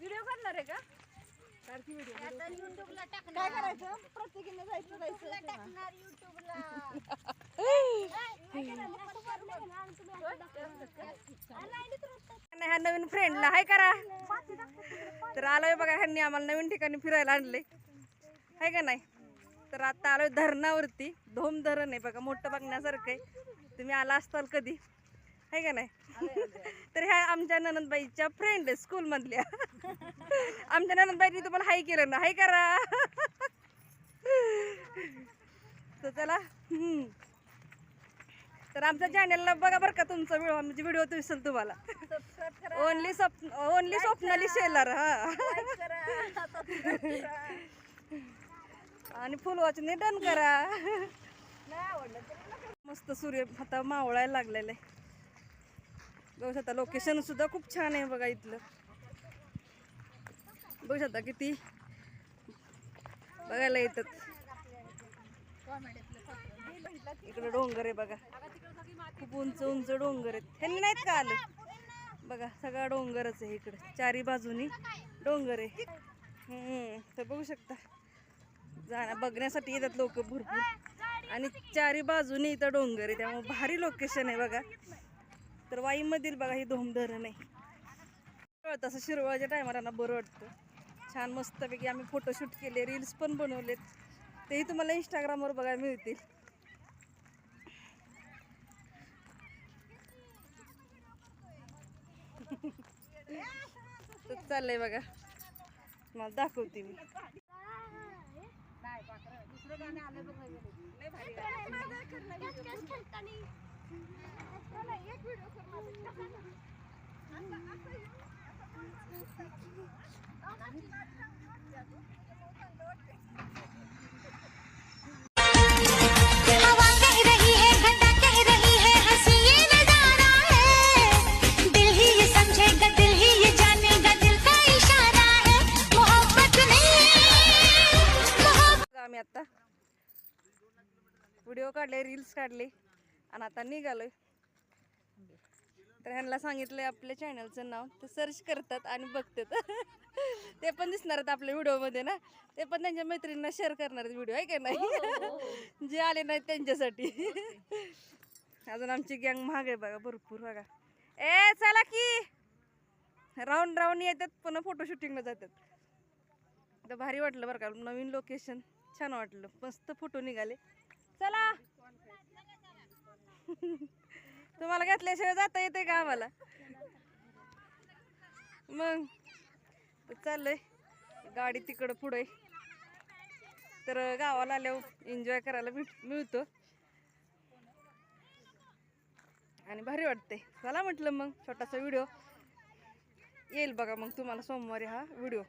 Video करणार आहे का सारखी व्हिडिओ काय करायचं प्रत्येकीने जायचं जायचं टाकणार युट्यूबला नाही हा नवीन फ्रेंडला हाय करा तर आलोय बघा ह्यांनी आम्हाला नवीन ठिकाणी फिरायला आणले हाय का नाही? तर आता आलोय धरणावरती. धोम धरण आहे बघा मोठं बघण्यासारखं आहे. तुम्ही आला असताल कधी? हाय का नाही? तर ह्या आमच्या ननंदबाईच्या फ्रेंड आहे स्कूल मधल्या. आमच्या ननंदबाईनी तुम्हाला हाय केलं ना. हाय करा. तर चला. हम्म. तर आमच्या चॅनलला बघा बरं का तुमचा व्हिडिओ म्हणजे व्हिडिओ दिसेल तुम्हाला. ओनली स्वप्न ओनली स्वप्नाली शेलर हा like करा subscribe करा. आणि फुलवाचने डन करा. मस्त सूर्य आता मावळायला लागलेलं. आहे बघू शकता लोकेशन सुद्धा खूप छान आहे बघा इथलं. बघू शकता किती बघायला येतात. इकडे डोंगर आहे बघा. खूप उंच उंच डोंगर आहेत. ह्यांनी नाहीत का आले? बघा सगळा डोंगरच आहे इकडे. चारी बाजूनी डोंगर आहे. हम्म, तर बघू शकता. जाण्या बघण्यासाठी येतात लोक भरपूर. आणि चारी बाजूने इथं डोंगर आहे त्यामुळे भारी लोकेशन आहे बघा. तर वाईमधील बघा ही धोम धरण आहे. तसं शिरवळच्या टायमाला ना बरं वाटतं. छान मस्तपैकी आम्ही फोटोशूट केले रील्स पण बनवलेत. तेही तुम्हाला इंस्टाग्रामवर बघायला मिळतील. तर चाललंय बघा. मला दाखवते मी. दुसरं गाणं आलं दिल ही ये समझेगा दिल ही ये जानेगा दिल का इशारा मोहब्बत आता। व्हिडिओ काढले रील्स काढले. आणि आता निघालोय. तर ह्यांना सांगितलंय आपल्या चॅनलचं नाव. ते सर्च करतात आणि बघतात. ते पण दिसणार आहेत आपल्या व्हिडिओमध्ये ना. ते पण त्यांच्या मैत्रिणींना शेअर करणार आहेत व्हिडिओ आहे का नाही? जे आले नाहीत त्यांच्यासाठी. अजून आमची गँग महाग आहे बघा भरपूर बघा. ए चला की. राऊंड राऊंड येतात पुन्हा फोटो शूटिंगला जातात. तर भारी वाटलं बरं का नवीन लोकेशन छान वाटलं. मस्त फोटो निघाले. चला. तुम्हाला घातल्याशिवाय जाता येते का आम्हाला? मग चाललंय. गाडी तिकडं पुढे तर गावाला आल्यावर एन्जॉय करायला मिळ- मिळतो. आणि भारी वाटते चला म्हटलं मग छोटासा व्हिडिओ येईल बघा मग तुम्हाला सोमवारी हा व्हिडिओ